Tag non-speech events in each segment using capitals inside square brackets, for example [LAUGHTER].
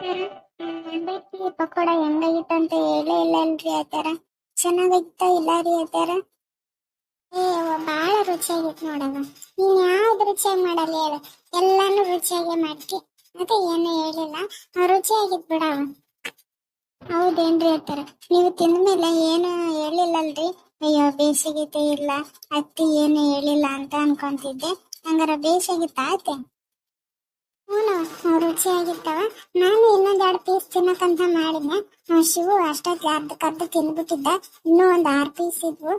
ಮಂಡಕ್ಕಿ ಪಕೋಡ ಅಂತ ಹೇಳೇ ಇಲ್ಲ ಅಲ್ರಿ ಆತರ ಚೆನ್ನಾಗಿತ್ತ ಇಲ್ಲ ರೀ ಆತರ ಏ ಬಾಳ ರುಚಿಯಾಗಿತ್ತು ನೋಡವ ನೀನ್ ಯಾವ್ದು ರುಚಿಯಾಗಿ ಮಾಡಲ್ಲ ಹೇಳು. ಎಲ್ಲಾನು ರುಚಿಯಾಗಿ ಮಾಡ್ತಿ ಮತ್ತೆ ಏನು ಹೇಳಿಲ್ಲ. ರುಚಿಯಾಗಿತ್ ಬಿಡವ ಹೌದೇನ್ರಿ ಆತರ ನೀವು ತಿಂದ್ಮೇಲೆ ಏನು ಹೇಳಿಲ್ಲಲ್ರಿ? ಅಯ್ಯೋ, ಬೇಸಿಗೆ ಇಲ್ಲ, ಅತ್ತಿ ಏನು ಹೇಳಿಲ್ಲ ಅಂತ ಅನ್ಕೊಂತಿದ್ದೆ. ಹಂಗಾರ ಬೇಸಾಗಿತ್ತ ಆತೆ ಹ್ಞೂ ರುಚಿಯಾಗಿತ್ತವ? ನಾನು ಇನ್ನೊಂದ್ ಎರಡು ಪೀಸ್ ತಿನ್ನಕಂತ ಮಾಡಿದ್ನೆ. ಶಿವು ಅಷ್ಟೊತ್ತಿಗೆ ಅರ್ಧ ಕರ್ದು ತಿಂದ್ಬಿಟ್ಟಿದ್ದ ಇನ್ನೂ ಒಂದ್ ಆರ್ ಪೀಸ್ ಇದ್ವು.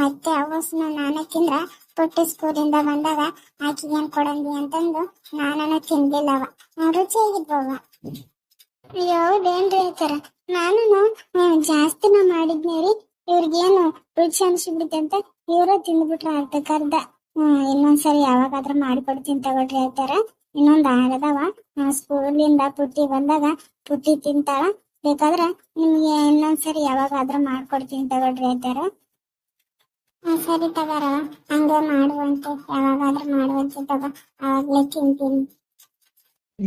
ಮತ್ತೆ ಅವಸ್ನ ನಾನೇ ತಿಂದ್ರ. ಪುಟ್ಟ ಸ್ಕೂಲಿಂದ ಬಂದಾಗ ಆಕಿಗೆ ಏನ್ ಕೊಡಂದಿ ಅಂತಂದು ನಾನನ ತಿನ್ಲಿಲ್ಲವ ಆ, ರುಚಿಯಾಗಿದ್ವವ ಅಯ್ಯೋ ಹೌದೇನ್ರಿ ಆತರ ನಾನು ಜಾಸ್ತಿನ ಮಾಡಿದ್ನಿ ರೀ. ಇವ್ರಿಗೇನು ರುಚಿ ಅನ್ಸಿಬಿಡುತ್ತೆ ಅಂತ ಇವ್ರ ತಿಂದ್ಬಿಟ್ರ ಅರ್ಧ ಕರ್ದ. ಹ್ಮ್ ಇನ್ನೊಂದ್ಸರಿ ಯಾವಾಗಾದ್ರೂ ಮಾಡಿಕೊಡ್ತೀನಿ ತಗೊಳ್ರಿ ಆತರ ಇನ್ನೊಂದ್ ಆಗದವ? ಸ್ಕೂಲಿಂದ ಪುಟ್ಟಿ ಬಂದಾಗ ಪುಟ್ಟಿ ತಿಂತಾಳ? ಬೇಕಾದ್ರೆ ನಿಮ್ಗೆ ಇನ್ನೊಂದ್ಸರಿ ಯಾವಾಗಾದ್ರೂ ಮಾಡ್ಕೊಡ್ತೀನಿ ತಗೊಳ್ರಿ ಅಂತಾರ. ಸರಿ ತಗಾರ. ಹಂಗೆ ಮಾಡುವಂತೆ. ಯಾವಾಗಾದ್ರೂ ಮಾಡುವಂತೆ ತಗೋ. ಅವಾಗ್ಲೇ ತಿಂತೀನಿ.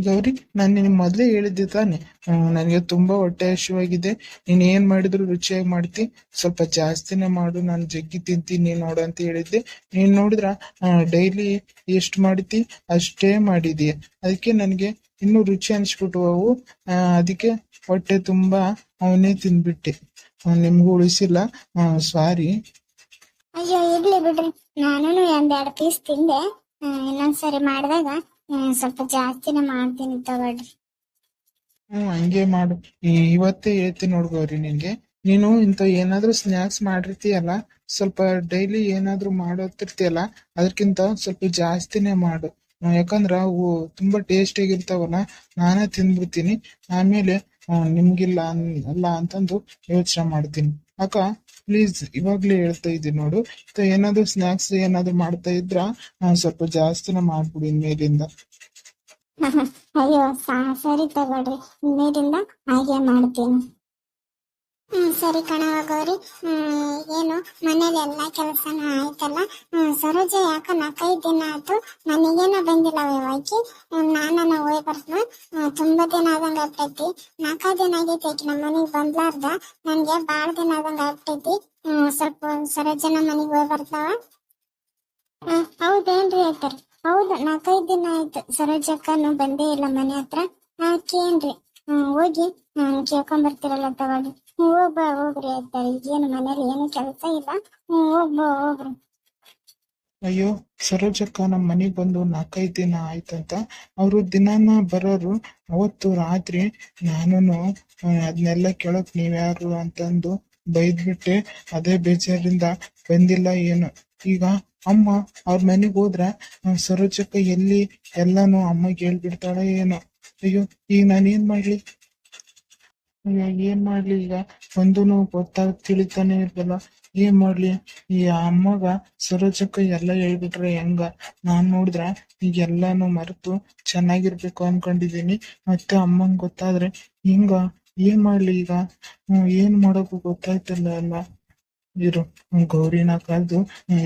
ಗೌರಿ ನಾನು ನಿನಗೆ ಮೊದಲೇ ಹೇಳಿದ್ದೆ ತಾನೆ. ನನಗೆ ತುಂಬಾ ಹೊಟ್ಟೆ ಹಸಿವಾಗಿದೆ. ನೀನ್ ಏನ್ ಮಾಡಿದ್ರು ರುಚಿಯಾಗಿ ಮಾಡ್ತಿ. ಸ್ವಲ್ಪ ಜಾಸ್ತಿನೇ ಮಾಡು ನಾನು ಜಗ್ಗಿ ತಿಂತೀನಿ ನೋಡು ಅಂತ ಹೇಳಿದ್ದೆ. ನೀನ್ ನೋಡಿದ್ರ? ಡೈಲಿ ಎಷ್ಟು ಮಾಡ್ತಿ? ಅಷ್ಟೇ ಮಾಡಿದೀಯ ಅದಕ್ಕೆ ನನಗೆ ಇನ್ನೂ ರುಚಿ ಅನ್ಸ್ಬಿಟ್ಟು ಅವು. ಅದಕ್ಕೆ ಹೊಟ್ಟೆ ತುಂಬಾ ಅವನೇ ತಿಂದ್ಬಿಟ್ಟೆ. ಆ, ನಿಮ್ಗೂ ಉಳಿಸಿಲ್ಲ. ಸಾರಿ ಅಯ್ಯೋ ಇರ್ಲಿ ಬಿಡ್ರಿ. ನಾನು ಒಂದೆರಡು ಪೀಸ್ ತಿಂದೆ. ಇನ್ನೊಂದ್ಸರಿ ಮಾಡಿದಾಗ ಸ್ವಲ್ಪ ಜಾಸ್ತಿನೇ ಮಾಡ್ತೀನಿ ತಗೊಳ್ರಿ ಹ್ಮ್, ಹಂಗೆ ಮಾಡು. ಇವತ್ತೇ ಹೇಳ್ತೀನಿ ನೋಡ್ ನಿಂಗೆ ನೀನು ಇಂತ ಏನಾದ್ರೂ ಸ್ನಾಕ್ಸ್ ಮಾಡಿರ್ತೀಯಲ್ಲ, ಸ್ವಲ್ಪ ಡೈಲಿ ಏನಾದ್ರೂ ಮಾಡೋತಿರ್ತೀಯಲ್ಲ ಅದಕ್ಕಿಂತ ಸ್ವಲ್ಪ ಜಾಸ್ತಿನೇ ಮಾಡು. ಯಾಕಂದ್ರ ಅವು ತುಂಬಾ ಟೇಸ್ಟ್ ಆಗಿರ್ತಾವಲ್ಲ, ನಾನೇ ತಿಂದ್ಬಿಡ್ತೀನಿ. ಆಮೇಲೆ ನಿಮ್ಗಿಲ್ಲ ಅಲ್ಲ ಅಂತಂದು ಯೋಚನೆ ಮಾಡ್ತೀನಿ. ಅಕ್ಕ ಪ್ಲೀಸ್ ಇವಾಗ್ಲೇ ಹೇಳ್ತಾ ಇದ್ದೀನಿ ನೋಡು. ಏನಾದ್ರೂ ಸ್ನಾಕ್ಸ್ ಏನಾದ್ರೂ ಮಾಡ್ತಾ ಇದ್ರ? ಸ್ವಲ್ಪ ಜಾಸ್ತಿನ ಮಾಡ್ಬಿಡಿ ಮೇಲಿಂದ [LAUGHS] ಅಯ್ಯೋ ಸರಿ ತಗೊಳ್ರಿ. ಮೇಲಿಂದ ಹಾಗೆ ಮಾಡ್ತೀನಿ. ಹ್ಮ್, ಸರಿ ಕಣವ ಗೌರಿ. ಏನು, ಮನೇಲಿ ಎಲ್ಲಾ ಕೆಲಸನ ಆಯ್ತಲ್ಲ? ಹ್ಮ್, ಸರೋಜ ಯಾಕ ನಾಲ್ಕೈದು ದಿನ ಆಯ್ತು? ಮನೆಗೇನ ಬಂದಿಲ್ಲ ಆಕಿ ನಾನನ ಹೋಗಿ ಬರ್ತೀನಿ. ತುಂಬಾ ದಿನ ಆದಂಗ ಆಗ್ತೈತಿ. ನಾಲ್ಕೈದು ದಿನ ಆಗೈತಿ ನಮ್ಮ ಮನೆಗ್ ಬಂದ್ಲಾರ್ದ. ನನ್ಗೆ ಬಾಳ ದಿನ ಆದಂಗ ಆಗ್ತೈತಿ. ಸ್ವಲ್ಪ ಸರೋಜನ ಮನೆಗ್ ಹೋಗಿ ಬರ್ತಾವ. ಹೌದೇನ್ರಿ ಹೇಳ್ತಾರೆ ಹೌದು, ನಾಲ್ಕೈದು ದಿನ ಆಯ್ತು. ಸರೋಜಕ್ಕನು ಬಂದೇ ಇಲ್ಲ ಮನೆ ಹತ್ರ. ಆಕೇನ್ರಿ ಹ್ಮ್, ಹೋಗಿ ನಾನು ಕೇಳ್ಕೊಂಡ್ ಬರ್ತಿರಲ್ಲ ತಗೊಳ್ಳಿ ಹೋಗ್ಬಾ, ಹೋಗ್ರಿ ಅಂತಾರೆ ಈಗೇನು ಮನೇಲಿ ಏನು ಕೆಲಸ ಇಲ್ಲ? ಒಬ್ಬ ಹೋಗ್ರಿ. ಅಯ್ಯೋ, ಸರೋಜಕ್ಕ ನಮ್ಮ ಮನೆಗ್ ಬಂದು ನಾಲ್ಕೈದು ದಿನ ಆಯ್ತಂತ. ಅವರು ದಿನಾನ ಬರೋರು ಅವತ್ತು ರಾತ್ರಿ ನಾನು ಅದನ್ನೆಲ್ಲ ಕೇಳಕ್ ನೀವ್ಯಾರು ಅಂತಂದು ಬೈದ್ಬಿಟ್ಟೆ. ಅದೇ ಬೇಜಾರಿಂದ ಬಂದಿಲ್ಲ ಏನು. ಈಗ ಅಮ್ಮ ಅವ್ರ ಮನೆಗ್ ಹೋದ್ರ ಸರೋಜಕ್ಕ ಎಲ್ಲಿ ಎಲ್ಲಾನು ಅಮ್ಮಗೆ ಹೇಳ್ಬಿಡ್ತಾಳ ಏನೋ. ಅಯ್ಯೋ, ಈಗ ನಾನೇನ್ ಮಾಡ್ಲಿ? ಏನ್ ಮಾಡ್ಲಿ ಈಗ? ಒಂದೂನು ಗೊತ್ತಾಗ ತಿಳಿತಾನೆ ಇರ್ಲಿಲ್ಲ. ಏನ್ ಮಾಡ್ಲಿ? ಈ ಅಮ್ಮಗ ಸರೋಜಕ್ಕ ಎಲ್ಲ ಹೇಳ್ಬಿಟ್ರೆ ಹೆಂಗ? ನಾನ್ ನೋಡಿದ್ರ ಈಗ ಎಲ್ಲಾನು ಮರೆತು ಚೆನ್ನಾಗಿರ್ಬೇಕು ಅನ್ಕೊಂಡಿದೀನಿ ಮತ್ತೆ ಅಮ್ಮಂಗ್ ಗೊತ್ತಾದ್ರೆ ಹಿಂಗ ಏನ್ ಮಾಡ್ಲಿ ಈಗ? ಏನ್ ಮಾಡೋಕು ಗೊತ್ತಾಯ್ತಲ್ಲ ಅಲ್ಲ. ಇರು, ಗೌರಿನ ಕರೆದು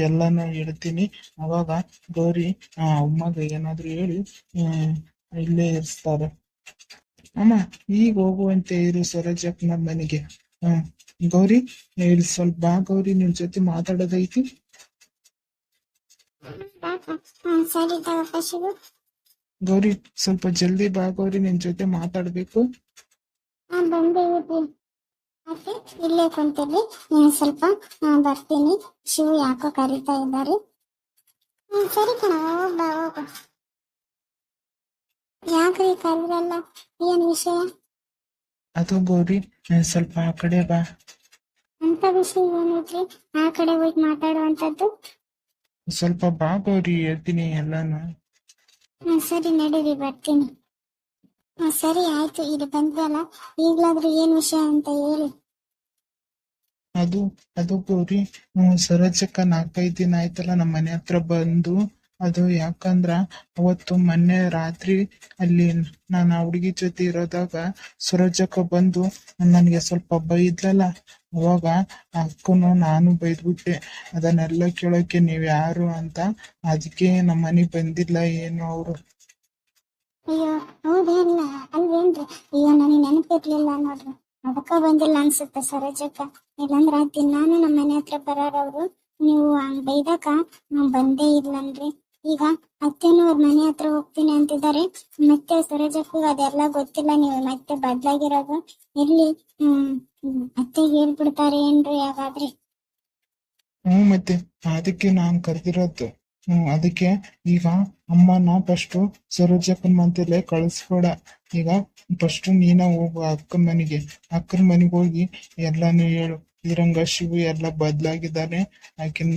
ಎಲ್ಲಾನು ಹೇಳ್ತೀನಿ ಅವಾಗ ಗೌರಿ ಆ ಅಮ್ಮಗ ಏನಾದ್ರು ಹೇಳಿ ಇಲ್ಲೇ ಇರಿಸ್ತಾರೆ. ಅಮ್ಮ ಈಗ ಹೋಗುವಂತೆ ಇರು ಸರೋಜಕ್ಕನ ಮನೆಗೆ. ಹ್ಮ್ ಗೌರಿ ಇಲ್ಲಿ ಸ್ವಲ್ಪ ಬಾ ಗೌರಿ ನಿನ್ ಜೊತೆ ಮಾತಾಡೋದೈತಿ. ಗೌರಿ ಸ್ವಲ್ಪ ಜಲ್ದಿ ಬಾ ಗೌರಿ ನಿನ್ ಜೊತೆ ಮಾತಾಡ್ಬೇಕು. ಇಲ್ಲೇ ಕುಂತಿರ್ರಿ ನಾನು ಸ್ವಲ್ಪ ಬರ್ತೀನಿ. ಶಿವು ಯಾಕೋ ಕರೀತಾ ಇದ್ದಾರೆ. ಸರಿ ಕಣ ಹೋಗ್ಬಾ ಹೋಗು ಯಾಕ್ರಿ ಕರೆದ್ರಲ್ಲ ಏನ್ ವಿಷಯ? ಅದು ಗೌರಿ ಸ್ವಲ್ಪ ಆ ಕಡೆ ಬಾ. ಅಂತ ವಿಷಯ ಏನಿದ್ರಿ ಆ ಕಡೆ ಹೋಗಿ ಮಾತಾಡುವಂತದ್ದು ಸ್ವಲ್ಪ ಬಾ ಗೌರಿ ಹೇಳ್ತೀನಿ ಎಲ್ಲಾನು. ಹ್ಮ್ ಸರಿ ನಡೀರಿ ಬರ್ತೀನಿ. ಹ್ಮ್ ಸರಿ ಆಯ್ತು ಇಲ್ಲಿ ಬಂದ್ರಲ್ಲ ಈಗ್ಲಾದ್ರೂ ಏನ್ ವಿಷಯ ಅಂತ ಹೇಳಿ. ಅದು ಅದು ಗೌರಿ ಹ್ಮ್ ಸರೋಜಕ್ಕ ನಾಲ್ಕೈದು ದಿನ ಆಯ್ತಲ್ಲ ನಮ್ಮ ಮನೆ ಹತ್ರ ಬಂದು. ಅದು ಯಾಕಂದ್ರ ಅವತ್ತು ಮೊನ್ನೆ ರಾತ್ರಿ ಅಲ್ಲಿ ನಾನು ಆ ಹುಡುಗಿ ಜೊತೆ ಇರೋದಾಗ ಸರೋಜಕ್ಕ ಬಂದು ನನಗೆ ಸ್ವಲ್ಪ ಬೈದ್ಲಲ್ಲ ಅವಾಗ ಅಕ್ಕನು ನಾನು ಬೈದ್ಬಿಟ್ಟೆ. ಅದನ್ನೆಲ್ಲ ಕೇಳೋಕೆ ನೀವ್ ಯಾರು ಅಂತ. ಅದಕ್ಕೆ ನಮ್ಮ ಮನೆಗ್ ಬಂದಿಲ್ಲ ಏನು ಅವರು. ಅಯ್ಯೋ ಅದಕ್ಕ ಬಂದಿಲ್ಲ ಅನ್ಸುತ್ತೆ ಸರೋಜಕ್ಕ. ಇಲ್ಲಂದ್ರ ದಿನಾನು ನಮ್ಮ ಮನೆ ಹತ್ರ ಬರೋರವ್ರು. ನೀವು ಹಂಗ್ ಬೈದಾಕ ನಾವ್ ಬಂದೇ ಇಲ್ಲನ್ರಿ. ಈಗ ಅತ್ತೆನೂ ಅವ್ರ ಮನೆ ಹತ್ರ ಹೋಗ್ತೀನಿ ಅಂತಿದ್ದಾರೆ. ಮತ್ತೆ ಸರೋಜಕ್ಕೂ ಅದೆಲ್ಲ ಗೊತ್ತಿಲ್ಲ. ನೀವು ಮತ್ತೆ ಬದ್ಲಾಗಿರೋದು ಇರ್ಲಿ. ಹ್ಮ್ ಅತ್ತೆ ಹೇಳ್ಬಿಡ್ತಾರೆ ಏನ್ರಿ ಯಾವಾಗ್ರಿ ಹ್ಮ್, ಮತ್ತೆ ಅದಕ್ಕೆ ನಾನ್ ಕರೆದಿರೋದು. ಹ್ಮ್, ಅದಕ್ಕೆ ಈಗ ಅಮ್ಮನ ಫಸ್ಟ್ ಸರೋಜಕ್ಕನ ಮಂತಲ್ಲೇ ಕಳಿಸ್ಬೇಡ ಈಗ ಫಸ್ಟ್ ನೀನ ಹೋಗು ಅಕ್ಕನ ಮನೆಗೆ. ಅಕ್ಕನ ಮನೆಗೆ ಹೋಗಿ ಎಲ್ಲಾನು ಹೇಳು. ಇದ್ರಂಗ ಶಿವು ಎಲ್ಲ ಬದ್ಲಾಗಿದ್ದಾನೆ. ಆಕಿನ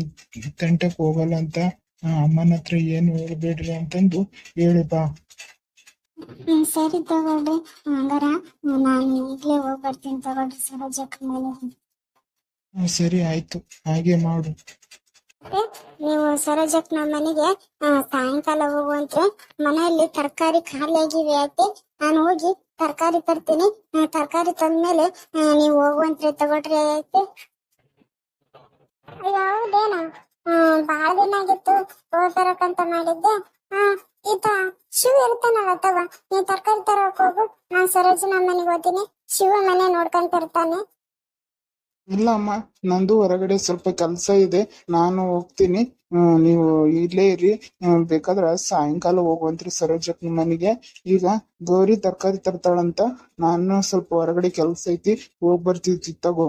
ತಂಟಕ್ ಹೋಗಲ್ಲ ಅಂತ ಅಮ್ಮನ ಹತ್ರ ಏನು ಹೇಳ್ಬೇಡ್ರಿ ಅಂತಂದು ಹೇಳಿ ಬಾ. ಹ್ಮ್ ಸರಿ ತಗೊಳ್ರಿ ಹಂಗಾರ ನಾನು ಈಗಲೇ ಹೋಗಿ ಬರ್ತೀನಿ ತಗೊಳ್ರಿ ಸರೋಜಕ್ಕ ಹ್ಮ್, ಸರಿ ಆಯ್ತು. ಹಾಗೆ ಮಾಡು. ಮತ್ತೆ ನೀವು ಸರೋಜಕ್ ನಮ್ಮ ಮನೆಗೆ ಆ, ಸಾಯಂಕಾಲ ಹೋಗುವಂತ್ರೆ ಮನೆಯಲ್ಲಿ ತರಕಾರಿ ಖಾಲಿ ಆಗಿವೆ ಐತಿ ನಾನು ಹೋಗಿ ತರಕಾರಿ ತರ್ತೀನಿ. ತರಕಾರಿ ತಂದ್ಮೇಲೆ ಆ, ನೀವು ಹೋಗುವಂತ್ರೆ ತಗೊಳ್ರಿ ಐತಿ ಹೌದೇನ? ಬಾಳ ದಿನ ಆಗಿತ್ತು. ಹೋಗ್ಬರಕಂತ ಮಾಡಿದ್ದೆ. ಈತ ಶಿವ ಇರ್ತಾನಲ್ಲ ತವ ನೀ ತರಕಾರಿ ತರಕ್ ಹೋಗು. ನಾನ್ ಸರೋಜ ನಮ್ಮ ಮನೆಗೆ ಹೋಗ್ತೀನಿ. ಶಿವ ಮನೆ ನೋಡ್ಕೊಂತ ಇರ್ತಾನೆ. ಇಲ್ಲ ಅಮ್ಮ ನಂದು ಹೊರಗಡೆ ಸ್ವಲ್ಪ ಕೆಲಸ ಇದೆ. ನಾನು ಹೋಗ್ತೀನಿ. ಹ್ಮ್, ನೀವು ಇಲ್ಲೇ ಇರಿ. ಬೇಕಾದ್ರೆ ಬೇಕಾದ್ರ ಸಾಯಂಕಾಲ ಹೋಗುವಂತ್ರಿ ಸರೋಜಕ್ಕನ ಮನೆಗೆ. ಈಗ ಗೌರಿ ತರಕಾರಿ ತರ್ತಾಳಂತ ನಾನು ಸ್ವಲ್ಪ ಹೊರಗಡೆ ಕೆಲಸ ಐತಿ. ಹೋಗ್ ಬರ್ತಿದ್ವಿ ತಗೋ.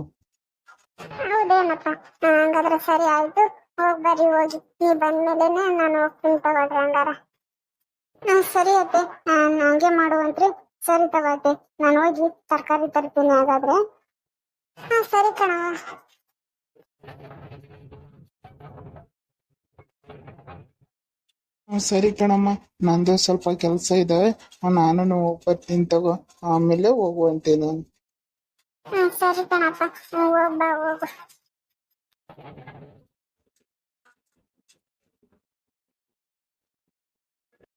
ಹೌದೇನಪ್ಪ. ಹಂಗಾದ್ರೆ ಸರಿ ಆಯ್ತು. ಹೋಗ್ ಬರ್ರಿ ಹೋಗಿ ನೀ ಬಂದ್ಮೇಲೆನೆ ನಾನು ಹೋಗ್ತೀನಿ ತಗೊಳ್ರಿ ಹಂಗಾರ ಹಾ ಸರಿ ಅತ್ತೆ. ಹಾಗೆ ಹಂಗೆ ಮಾಡುವಂತ್ರಿ. ಸರಿ ತಗೋತೆ ನಾನು ಹೋಗಿ ತರಕಾರಿ ತರ್ತೀನಿ ಹಾಗಾದ್ರೆ. ಹಾ ಸರಿ ಕಣವ ಹ್ಮ್, ಸರಿ ಕಣಮ್ಮ. ನಂದು ಸ್ವಲ್ಪ ಕೆಲಸ ಇದಾವೆ ನಾನು ಬರ್ತೀನಿ ತಗೋ. ಆಮೇಲೆ ಹೋಗುವಂತೆ ನಾನು. ಹಾ ಸರಿ ಕಣಪ್ಪ. ಹೋಗ್ಬಾ ಹೋಗ್ ಬಾ ಹೋಗು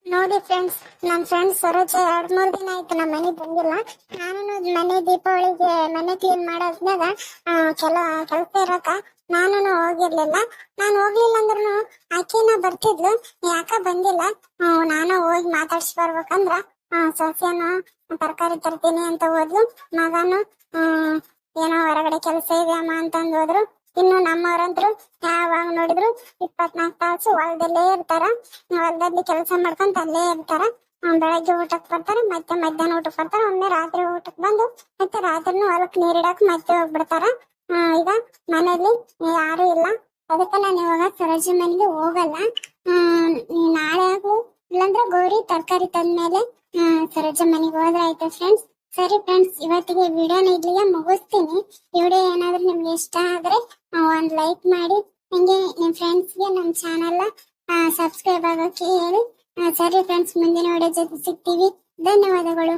ನೋಡಿ ಫ್ರೆಂಡ್ಸ್ ನಮ್ ಫ್ರೆಂಡ್ಸ್ ಸರೋಜ ಎರಡ್ ಮೂರ್ ದಿನ ಆಯ್ತು ನಮ್ಮ ಮನೆ ಬಂದಿಲ್ಲ. ನಾನು ಮನೆ ದೀಪಾವಳಿಗೆ ಮನೆ ಕ್ಲೀನ್ ಮಾಡೋದ್ನಾಗ ಕೆಲ ಕೆಲಸ ಇರಕ ನಾನು ಹೋಗಿರ್ಲಿಲ್ಲ. ನಾನು ಹೋಗ್ಲಿಲ್ಲ ಅಂದ್ರೂ ಆಕಿನ ಬರ್ತಿದ್ಲು ಯಾಕ ಬಂದಿಲ್ಲ? ನಾನು ಹೋಗಿ ಮಾತಾಡ್ಸಿ ಬರ್ಬೇಕಂದ್ರ ಆ, ಸೊಸೆನು ತರಕಾರಿ ತರ್ತೀನಿ ಅಂತ ಹೋದ್ಲು. ಮಗನು ಏನೋ ಹೊರಗಡೆ ಕೆಲಸ ಇದೆ ಅಮ್ಮ ಅಂತಂದ್ ಹೋದ್ರು. ಇನ್ನು ನಮ್ಮವರಂತರು ಯಾವಾಗ ನೋಡಿದ್ರು ಇಪ್ಪತ್ನಾಲ್ಕು ತಾಸು ಹೊಲದಲ್ಲೇ ಇರ್ತಾರ. ಹೊಲದಲ್ಲಿ ಕೆಲಸ ಮಾಡ್ಕೊಂತ ಅಲ್ಲೇ ಇರ್ತಾರ. ಬೆಳಗ್ಗೆ ಊಟಕ್ಕೆ ಬರ್ತಾರ, ಮತ್ತೆ ಮಧ್ಯಾಹ್ನ ಊಟಕ್ಕೆ ಬರ್ತಾರ, ಒಮ್ಮೆ ರಾತ್ರಿ ಊಟಕ್ಕೆ ಬಂದು ಮತ್ತೆ ರಾತ್ರಿನೂ ಹೊಲಕ್ಕೆ ನೀರಿಡಕ್ ಮತ್ತೆ ಹೋಗ್ಬಿಡ್ತಾರ. ಈಗ ಮನೇಲಿ ಯಾರು ಇಲ್ಲ. ಅದಕ್ಕೆ ನಾನು ಇವಾಗ ಸರೋಜಿ ಮನೆಗೆ ಹೋಗಲ್ಲ. ನಾಳೆ ಆಗು ಇಲ್ಲಾಂದ್ರೆ ಗೌರಿ ತರಕಾರಿ ತಂದ್ಮೇಲೆ ಸರೋಜ ಮನೆಗೆ ಹೋದ್ರೆ ಆಯ್ತು ಫ್ರೆಂಡ್ಸ್ ಸರಿ ಫ್ರೆಂಡ್ಸ್ ಇವತ್ತಿಗೆ ವಿಡಿಯೋನ ಇಲ್ಲಿಗೆ ಮುಗಿಸ್ತೀನಿ. ವಿಡಿಯೋ ಏನಾದ್ರೂ ನಿಮ್ಗೆ ಇಷ್ಟ ಆದ್ರೆ ಒಂದು ಲೈಕ್ ಮಾಡಿ. ಹಂಗೆ ನಿಮ್ಮ ಫ್ರೆಂಡ್ಸ್ಗೆ ನಮ್ಮ ಚಾನೆಲ್ ಸಬ್ಸ್ಕ್ರೈಬ್ ಆಗೋಕೆ ಹೇಳಿ. ಸರಿ ಫ್ರೆಂಡ್ಸ್ ಮುಂದಿನ ವಿಡಿಯೋ ಜೊತೆ ಸಿಗ್ತೀವಿ. ಧನ್ಯವಾದಗಳು.